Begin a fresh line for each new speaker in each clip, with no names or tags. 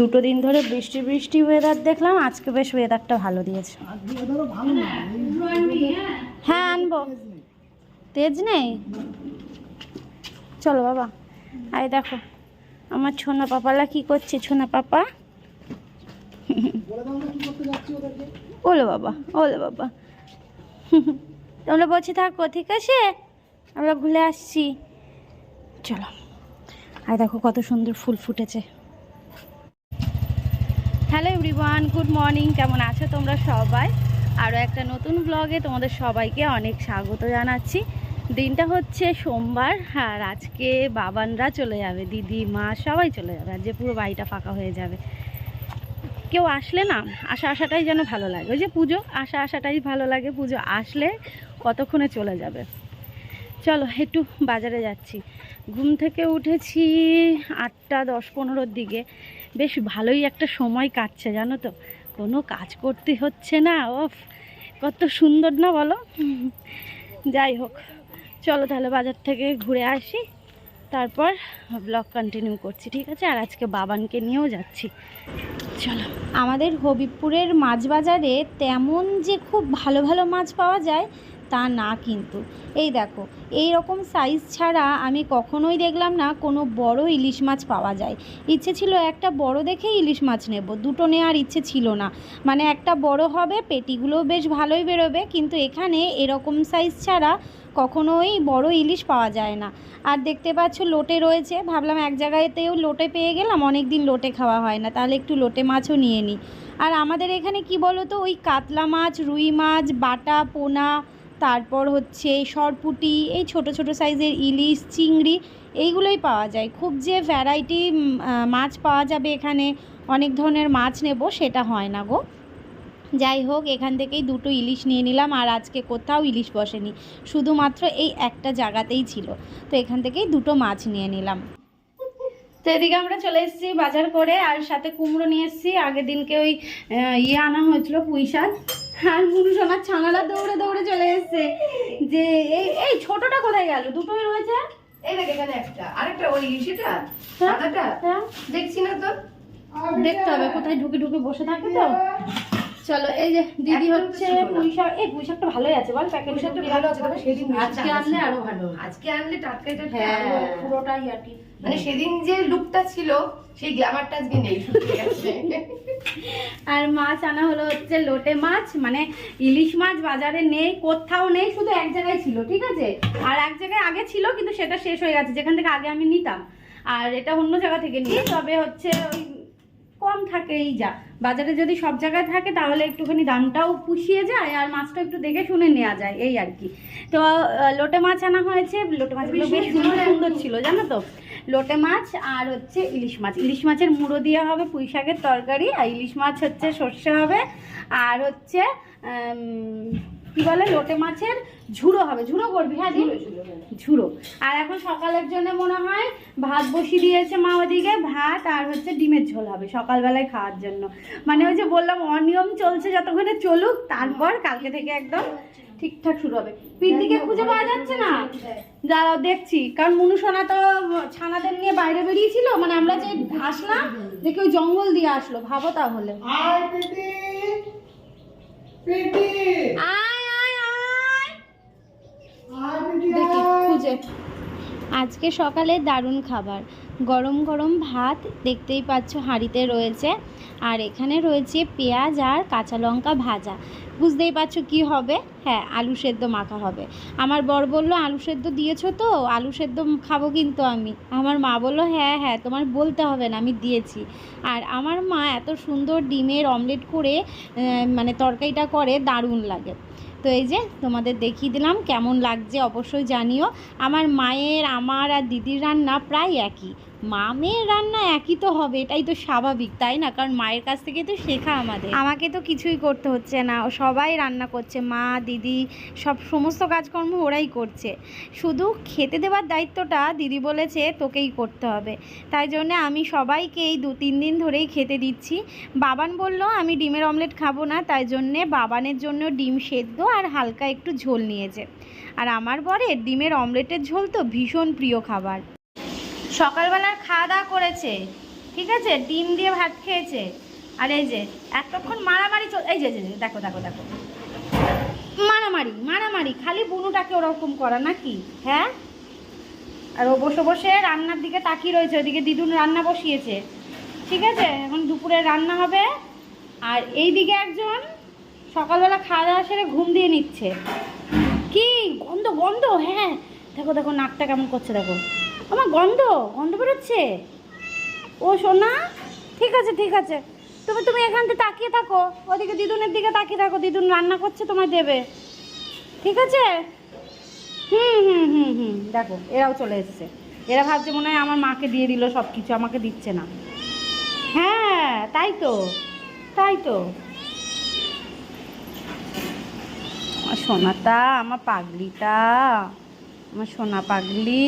দুটো দিন ধরে বৃষ্টি বৃষ্টি ওয়েদার দেখলাম, আজকে বেশ ওয়েদারটা ভালো দিয়েছে। হ্যাঁ আনব। তেজ নেই? চলো বাবা, আয় দেখো, আমার ছোনা পাপালা কি করছে, ছোনা পাপা? ওলো বাবা, ওলে বাবা। তোমরা বলছি থাকো, ঠিক আছে? আমরা ঘুরে আসছি। চলো আর দেখো কত সুন্দর ফুল ফুটেছে। Hello everyone, good morning. কেমন আছো তোমরা সবাই? আরও একটা নতুন ব্লগে তোমাদের সবাইকে অনেক স্বাগত জানাচ্ছি। দিনটা হচ্ছে সোমবার, আর আজকে বাবানরা চলে যাবে, দিদি, মা সবাই চলে যাবে, আর যে পুরো বাড়িটা ফাঁকা হয়ে যাবে। কেউ আসলে না, আসা আসাটাই যেন ভালো লাগে। ওই যে পুজো, আসা আসাটাই ভালো লাগে। পুজো আসলে কতক্ষণে চলে যাবে? চলো, একটু বাজারে যাচ্ছি। ঘুম থেকে উঠেছি আটটা দশ পনেরোর দিকে। বেশ ভালোই একটা সময় কাটছে, জানো তো? কোনো কাজ করতে হচ্ছে না ওফ কত সুন্দর না বলো? যাই হোক, চলো তাহলে বাজার থেকে ঘুরে আসি, তারপর ব্লগ কন্টিনিউ করছি, ঠিক আছে? আর আজকে বাবানকে নিয়েও যাচ্ছি। চলো। আমাদের হবিবপুরের মাছ বাজারে তেমন যে খুব ভালো ভালো মাছ পাওয়া যায় তা না কিন্তু। এই দেখো, এই রকম সাইজ ছাড়া আমি কখনোই দেখলাম না কোনো বড় ইলিশ মাছ পাওয়া যায়। ইচ্ছে ছিল একটা বড় দেখে ইলিশ মাছ নেব, দুটো নেওয়ার ইচ্ছে ছিল না। মানে একটা বড় হবে, পেটিগুলোও বেশ ভালোই বেরোবে, কিন্তু এখানে এরকম সাইজ ছাড়া কখনোই বড় ইলিশ পাওয়া যায় না। আর দেখতে পাচ্ছ লোটে রয়েছে, ভাবলাম এক জায়গাতেও লোটে পেয়ে গেলাম অনেক দিন লোটে খাওয়া হয় না, তাহলে একটু লোটে মাছও নিয়ে নিই আর আমাদের এখানে কি বলো তো ওই কাতলা মাছ, রুই মাছ, বাটা, পোনা তারপর হচ্ছে সরপুটি, এই ছোট ছোট সাইজের ইলিশ, চিংড়ি, এইগুলোই পাওয়া যায়। খুব যে ভ্যারাইটি মাছ পাওয়া যাবে এখানে, অনেক ধরনের মাছ নেব সেটা হয় না গো। যাই হোক, এখান থেকেই দুটো ইলিশ নিয়ে নিলাম, আর আজকে কোথাও ইলিশ বসেনি। শুধুমাত্র এই একটা জায়গাতেই ছিল। তো এখান থেকেই দুটো মাছ নিয়ে নিলাম। তো এদিকে আমরা চলে এসেছি বাজার করে, আর সাথে কুমড়ো নিয়ে এসেছি। আগের দিনকে ওই ইয়ে আনা হয়েছিল পুঁই শাক আর মুনু আমার ছানারা দৌড়ে দৌড়ে চলে এসেছে। যে এই এই ছোটটা কোথায় গেল? দুটোই রয়েছে?
এই দেখ এখানে একটা। আরেকটা ওই সেটা?
হ্যাঁ?
সাদাটা?
হ্যাঁ।
দেখছি না তো।
দেখতে হবে কোথায় ঢুকে ঢুকে বসে থাকে তো? চলো এই যে দিদি হচ্ছে
ছিল না।
পুঁই শাক এই পুঁই শাকটা ভালোই আছে বল প্যাকেট
পুঁইশাকটা ভালো আছে তবে সেদিন
আজকে আনলে আরও ভালো
আজকে আনলে টাটকা টাটকা
পুরোটাই আর কি
মানে সেদিন যে লুকটা ছিল সেই গ্ল্যামারটা আজকে নেই।
আর মাছ আনা হলো হচ্ছে লোটে মাছ মানে ইলিশ মাছ বাজারে নেই কোথাও নেই শুধু এক জায়গায় ছিল ঠিক আছে? আর এক জায়গায় আগে ছিল কিন্তু সেটা শেষ হয়ে গেছে যেখান থেকে আগে আমি নিতাম। আর এটা অন্য জায়গা থেকে নিই তবে হচ্ছে ওই কম থাকে এই যা। বাজারে যদি সব জায়গায় থাকে তাহলে একটুখানি দামটাও পুষিয়ে যায় আর মাছটা একটু দেখে শুনে নেওয়া যায় এই আর কি। তো লোটে মাছ আনা হয়েছে। লোটে মাছগুলো বেশ সুন্দর সুন্দর ছিল জানো তো? লোটে মাছ আর হচ্ছে ইলিশ মাছ। ইলিশ মাছের মুড়ো দেওয়া হবে পুঁই শাকের তরকারি আর ইলিশ মাছ হচ্ছে সর্ষে হবে। আর হচ্ছে কী বলে? লোটে মাছের ঝুড়ো হবে ঝুড়ো করবি হ্যাঁ ঝুড়ো আর এখন সকালের জন্য মনে হয় ভাত বসিয়ে দিয়েছে মা ওদিকে ভাত আর হচ্ছে ডিমের ঝোল হবে সকালবেলায় খাওয়ার জন্য। মানে ওই যে বললাম অনিয়ম চলছে যতক্ষণে চলুক তারপর কালকে থেকে একদম ঠিকঠাক শুরু হবে। পিন্দিকে খুঁজে পাওয়া যাচ্ছে না? দাঁড়াও দেখছি। কারণ মনুসোনা তো ছানাদের নিয়ে বাইরে বেরিয়েছিল মানে আমরা যে আসলাম দেখি ওই জঙ্গল দিয়ে আসলো। ভাবো তাহলে।
আয়!
দেখি, খুঁজে আজকে সকালে দারুণ খাবার। গরম গরম ভাত, দেখতেই পাচ্ছ হাঁড়িতে রয়েছে। আর এখানে রয়েছে পেঁয়াজ আর কাঁচা লঙ্কা ভাজা। বুঝতেই পারছ কি হবে? হ্যাঁ আলু সেদ্ধ মাখা হবে। আমার বর বলল, আলু সেদ্ধ দিয়েছ তো? আলু সেদ্ধ খাব কিন্তু আমি। আমার মা বলল হ্যাঁ হ্যাঁ তোমার বলতে হবে না, আমি দিয়েছি। আর আমার মা এত সুন্দর ডিমের অমলেট করে মানে তরকারিটা করে, দারুণ লাগে। তো এই যে তোমাদের দেখিয়ে দিলাম কেমন লাগছে অবশ্যই জানিও। আমার মায়ের, আমার আর দিদির রান্না প্রায় একই। মা মেয়ের রান্না একই তো হবে, এটাই তো স্বাভাবিক, তাই না? কারণ মায়ের কাছ থেকে তো শেখা আমাদের। আমাকে তো কিছুই করতে হচ্ছে না সবাই রান্না করছে, মা, দিদি, সব সমস্ত কাজকর্ম ওরাই করছে। শুধু খেতে দেওয়ার দায়িত্বটা দিদি বলেছে তোকেই করতে হবে। তাই জন্য আমি সবাইকে এই দু তিন দিন ধরেই খেতে দিচ্ছি। বাবান বলল, আমি ডিমের অমলেট খাব না, তাই জন্যে বাবানের জন্য ডিম সেদ্ধ আর হালকা একটু ঝোল নিয়েছে। আর আমার বরে ডিমের অমলেটের ঝোল তো ভীষণ প্রিয় খাবার। সকালবেলার খাওয়া দাওয়া করেছে, ঠিক আছে? ডিম দিয়ে ভাত খেয়েছে। আর এই যে, এতক্ষণ মারামারি চল এই যে দেখো দেখো দেখো। মারামারি মারামারি, খালি বুনুটাকে ওরকম করা নাকি? হ্যাঁ? আর ও বসে বসে রান্নার দিকে তাকিয়ে রয়েছে, ওদিকে দিদুন রান্না বসিয়েছে। ঠিক আছে? এখন দুপুরে রান্না হবে। আর এই দিকে একজন সকালবেলা খাওয়া দাওয়া সেরে ঘুম দিয়ে নিচ্ছে। কি? গন্ধ গন্ধ? হ্যাঁ। দেখো দেখো, নাকটা কেমন করছে, দেখো। আমার গন্ধ গন্ধ বেরোচ্ছে। ও, সোনা, ঠিক আছে ঠিক আছে। তুমি তুমি এখান থেকে তাকিয়ে থাকো। ওদিকে দিদুনের দিকে তাকিয়ে থাকো। দিদুন রান্না করছে, তোমায় দেবে। ঠিক আছে? হুম হুম হুম হুম। দেখো, এরাও চলে এসেছে। এরা ভাবছে মনে হয় আমার মাকে দিয়ে দিল সব কিছু আমাকে দিচ্ছে না। হ্যাঁ তাই তো তাই তো। আমার সোনাটা, আমার পাগলিটা, আমার সোনা পাগলি।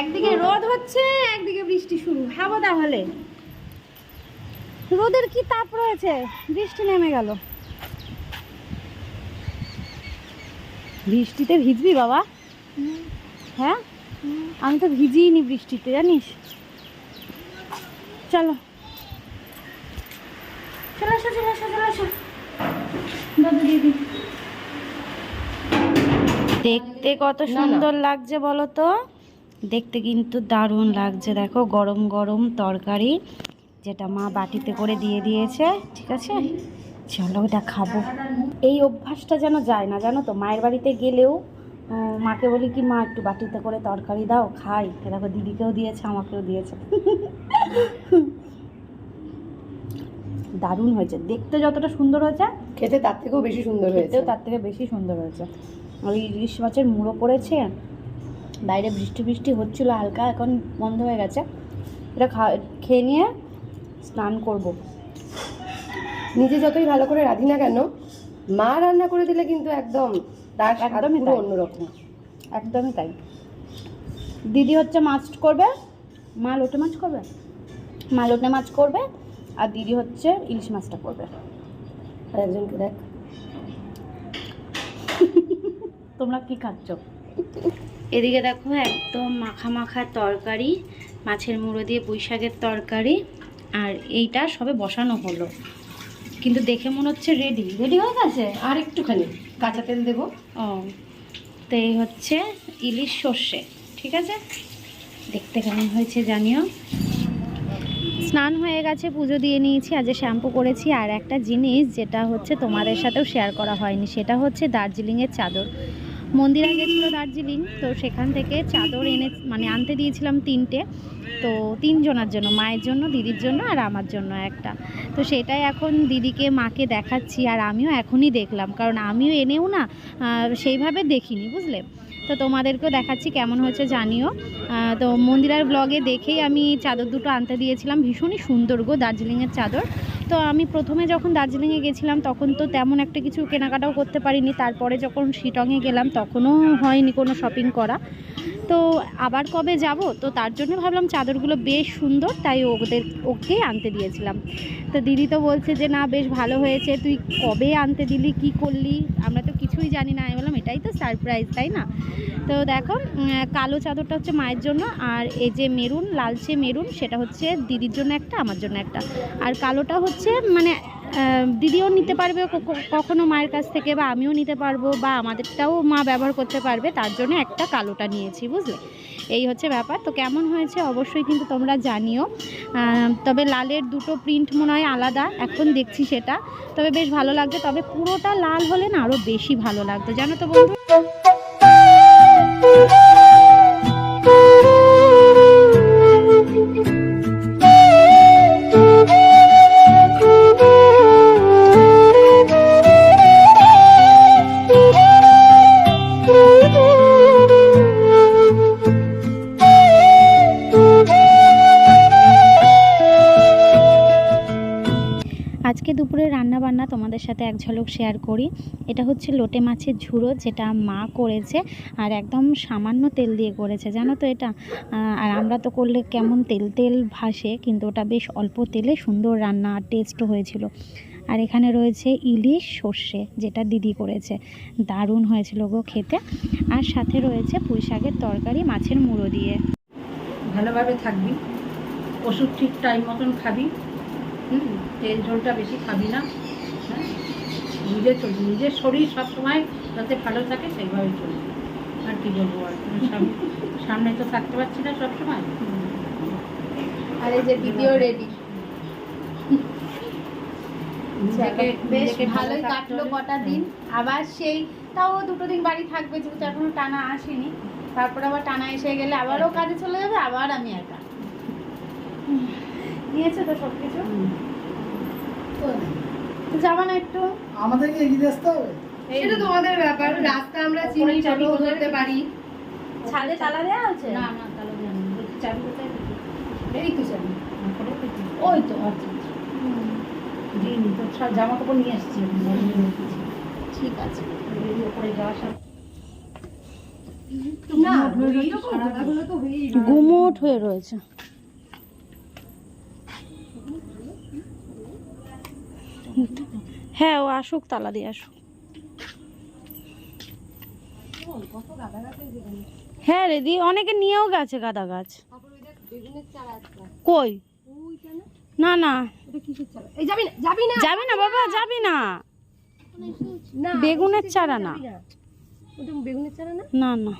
একদিকে রোদ হচ্ছে একদিকে বৃষ্টি শুরু। হ্যাঁ তাহলে। রোদের কি তাপ রয়েছে? বৃষ্টি নেমে গেল। বৃষ্টিতে ভিজবি বাবা। হ্যাঁ? আমি তো ভিজিনি বৃষ্টিতে জানিস? চলো। চলে আসো চলে আসো চলে আসো। দাদা দেখতে কত সুন্দর লাগছে বলো তো। দেখতে কিন্তু দারুণ লাগছে। দেখো গরম গরম তরকারি যেটা মা বাটিতে করে দিয়ে দিয়েছে ঠিক আছে? চলো ওটা খাব। এই অভ্যাসটা যেন যায় না জানো তো? মায়ের বাড়িতে গেলেও মাকে বলি কি মা একটু বাটিতে করে তরকারি দাও খাই। দেখো দিদিকেও দিয়েছে আমাকেও দিয়েছে। দারুণ হয়েছে। দেখতে যতটা সুন্দর হয়েছে
খেতে তার থেকেও বেশি সুন্দর হয়েছে।
তার থেকে বেশি সুন্দর হয়েছে। ওই ইলিশ মাছের মুড়ো পড়েছে বাইরে বৃষ্টি বৃষ্টি হচ্ছিল হালকা এখন বন্ধ হয়ে গেছে। এটা খেয়ে নিয়ে স্নান করব।
নিজে যতই ভালো করে রাঁধি না কেন মা রান্না করে দিলে কিন্তু একদম তার
একদমই।
অন্যরকম।
একদমই তাই। দিদি হচ্ছে মাছ করবে মা লোটে মাছ করবে? মা লোটে মাছ করবে আর দিদি হচ্ছে ইলিশ মাছটা করবে।
আর একজনকে দেখ।
তোমরা কি খাচ্ছ? এদিকে দেখো একদম মাখা মাখা তরকারি, মাছের মুড়ো দিয়ে শাকের তরকারি, আর এইটা সবে বসানো হলো। কিন্তু দেখে মনে হচ্ছে রেডি রেডি হয়ে গেছে?
আর একটুখানি। কাঁচা তেল দেবো।
ও, তো এই হচ্ছে ইলিশ সর্ষে, ঠিক আছে? দেখতে কেমন হয়েছে জানিও। স্নান হয়ে গেছে, পুজো দিয়ে নিয়েছি, আজ শ্যাম্পু করেছি। আর একটা জিনিস যেটা হচ্ছে তোমাদের সাথেও শেয়ার করা হয়নি, সেটা হচ্ছে দার্জিলিংয়ের চাদর। মন্দিরে গেছিল দার্জিলিং, তো সেখান থেকে চাদর এনে মানে আনতে দিয়েছিলাম তিনটে। তো তিনজনার জন্য, মায়ের জন্য, দিদির জন্য আর আমার জন্য একটা। তো সেটাই এখন দিদিকে, মাকে দেখাচ্ছি আর আমিও এখনই দেখলাম। কারণ আমিও এনেও না সেইভাবে দেখিনি, বুঝলে? তো তোমাদেরকেও দেখাচ্ছি কেমন হয়েছে, জানিও। তো মন্দিরার ব্লগে দেখেই আমি চাদর দুটো আনতে দিয়েছিলাম, ভীষণই সুন্দর গো দার্জিলিংয়ের চাদর। তো আমি প্রথমে যখন দার্জিলিংয়ে গেছিলাম, তখন তো তেমন একটা কিছু কেনাকাটাও করতে পারিনি। তারপরে যখন শিটংয়ে গেলাম, তখনও হয়নি কোনো শপিং করা। তো আবার কবে যাব? তো তার জন্য ভাবলাম চাদরগুলো বেশ সুন্দর, তাই ওদের ওকে আনতে দিয়েছিলাম। তো দিদি তো বলছে যে, না, বেশ ভালো হয়েছে। তুই কবে আনতে দিলি? কি করলি? আমরা তো কিছুই জানি না। আমি বললাম এটাই তো সারপ্রাইজ তাই না? তো দেখো কালো চাদরটা হচ্ছে মায়ের জন্য, আর এই যে মেরুন, লালচে মেরুন, সেটা হচ্ছে দিদির জন্য একটা, আমার জন্য একটা। আর কালোটা হচ্ছে মানে দিদিও নিতে পারবে কখনো মায়ের কাছ থেকে বা আমিও নিতে পারব বা আমাদেরটাও মা ব্যবহার করতে পারবে, তার জন্য একটা কালোটা নিয়েছি, বুঝলে? এই হচ্ছে ব্যাপার। তো কেমন হয়েছে অবশ্যই কিন্তু তোমরা জানিও। তবে লালের দুটো প্রিন্ট মনে হয় আলাদা, এখন দেখছি সেটা। তবে বেশ ভালো লাগছে, তবে পুরোটা লাল হলে না আরও বেশি ভালো লাগতো, জানো তো বন্ধু? রান্না তোমাদের সাথে এক ঝলক শেয়ার করি। এটা হচ্ছে লোটে মাছের ঝুড়ো, যেটা মা করেছে আর একদম সামান্য তেল দিয়ে করেছে। জানো তো এটা? আর আমরা তো করলে কেমন তেল তেল ভাসে, কিন্তু ওটা বেশ অল্প তেলে সুন্দর রান্না টেস্টও হয়েছিল। আর এখানে রয়েছে ইলিশ সর্ষে, যেটা দিদি করেছে। দারুণ হয়েছিল গো খেতে। আর সাথে রয়েছে পুঁই শাকের তরকারি, মাছের মুড়ো দিয়ে।
ভালোভাবে থাকবি।
ওষুধ ঠিক টাইম মতন খাবি। তেল ঝোলটা বেশি খাবি না। নিজের চলবি নিজের শরীর সবসময় যাতে ভালো থাকে সেইভাবে চলবি আর কি বলব আর? সামনে তো থাকতে পারছি না সবসময়।
আর এই যে ভিডিও রেডি বেশ ভালোই কাটলো কটা দিন। আবার সেই তাও দুটো দিন বাড়ি থাকবে যেহেতু এখনও টানা আসেনি। তারপর আবার টানা এসে গেলে আবারও কাজে চলে যাবে আবার আমি একা। নিয়েছে তো সব কিছু
হুম।
যাবা না একটু?
আমাদেরকে এগিয়ে আসতে হবে।
সেটা তোমাদের ব্যাপার রাস্তা আমরা চিনি টোটো ধরতে পারি।
ছাদে তালা দেওয়া আছে?
না না তাহলে জানি না। বলছি, চাবি কোথায়
এই তো চাবি।
ওই তো আচ্ছা আচ্ছা। দিইনি তো সব জামা কাপড় নিয়ে রেখেছি।
ঠিক আছে।
এই ওপরে যাওয়ার সাথে।
গুমোট হয়ে রয়েছে। হ্যাঁ ও আসুক তালা দিয়ে আসুক। হ্যাঁ রে দি অনেকে নিয়েও গেছে গাঁদা গাছ। কই? না না।
যাবি না? যাবি না
বাবা যাবি না। বেগুনের চারা না।
বেগুনের চারা না?
না না।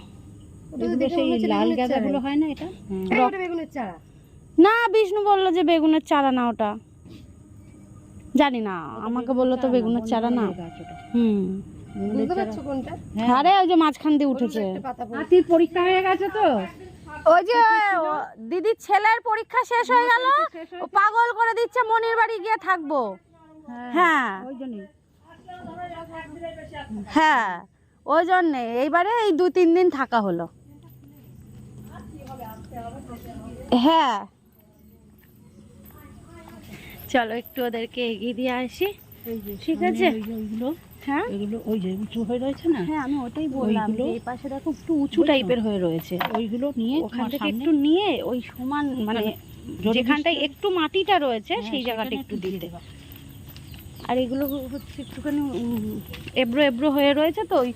না
বিষ্ণু বলল যে বেগুনের চারা না ওটা। জানি না আমাকে বলল তো বেগুনের চারা না। হুম।
বুঝতে পারছ
আরে ওই যে মাঝখান দিয়ে উঠেছে।
হাতির পরীক্ষা হয়ে গেছে তো।
ওই যে দিদির ছেলের পরীক্ষা শেষ হয়ে গেল। ও পাগল করে দিচ্ছে মনির বাড়ি গিয়ে থাকব। হ্যাঁ হ্যাঁ। ওই জন্যে। এইবারে এই দু তিন দিন থাকা হলো। হ্যাঁ। চলো একটু ওদেরকে এগিয়ে দিয়ে আসি। ঠিক আছে। হ্যাঁ?
এগুলো ওই যে উঁচু হয়ে রয়েছে না?
হ্যাঁ আমি ওটাই বললাম এই পাশে দেখো একটু উঁচু টাইপের হয়ে রয়েছে।
ওইগুলো নিয়ে
ওখান থেকে একটু নিয়ে ওই সমান মানে যেখানটায় একটু মাটিটা রয়েছে
হ্যাঁ,
সেই জায়গাটা একটু
দিয়ে দেবা।
আর এগুলো হচ্ছে একটুখানি এবড়ো এবড়ো হয়ে রয়েছে তো ওই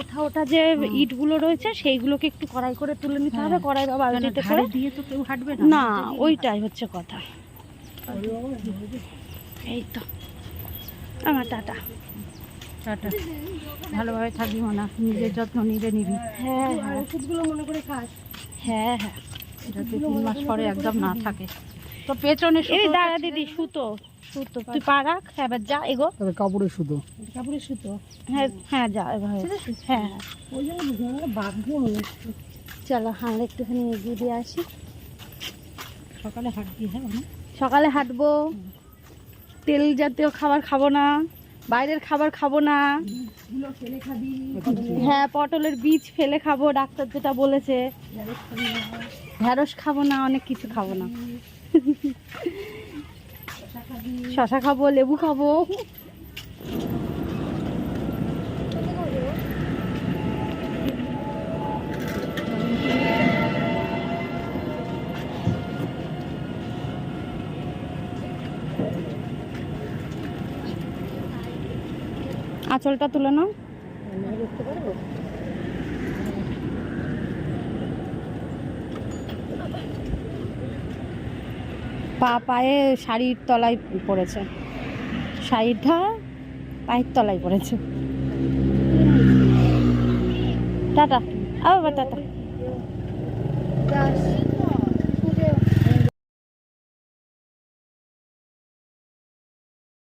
ওঠা ওঠা যে ইটগুলো রয়েছে সেইগুলোকে একটু কড়াই করে তুলে নিতে হবে। কড়াই বা বালতিতে
ধারে
করে।
দিয়ে তো কেউ হাঁটবে না
না ওইটাই হচ্ছে কথা। এই তো আমার টাটা।
টাটা। ভালোভাবে থাকবি মানা নিজের যত্ন নিজে নিবি।
হ্যাঁ হ্যাঁ।
ওষুধগুলো মনে করে খাস।
হ্যাঁ হ্যাঁ।
যাতে তিন মাস পরে একদম না থাকে। তো পেছনে
এই দাঁড়া দিদি সুতো। সুতো তুই পা রাখ হ্যাঁ, এবার যা এগো।
তবে
কাপড়ের সুতো।
হ্যাঁ হ্যাঁ যা হ্যাঁ হ্যাঁ
ওই জন্য বুঝলাম
চলো একটুখানি এগিয়ে দিয়ে আসি।
সকালে হাঁটবি হ্যাঁ
সকালে হাঁটবো। তেল জাতীয় খাবার খাব না, বাইরের খাবার খাব না। হ্যাঁ পটলের বীজ ফেলে খাব, ডাক্তার যেটা বলেছে। ঢ্যাঁড়স খাব না, অনেক কিছু খাব না। শশা খাব, লেবু খাব। আঁচলটা তুলে নাও। পা পায়ে শাড়ির তলায় পড়েছে। শাড়িটা পায়ের তলায় পড়েছে। টাটা। আবার টাটা।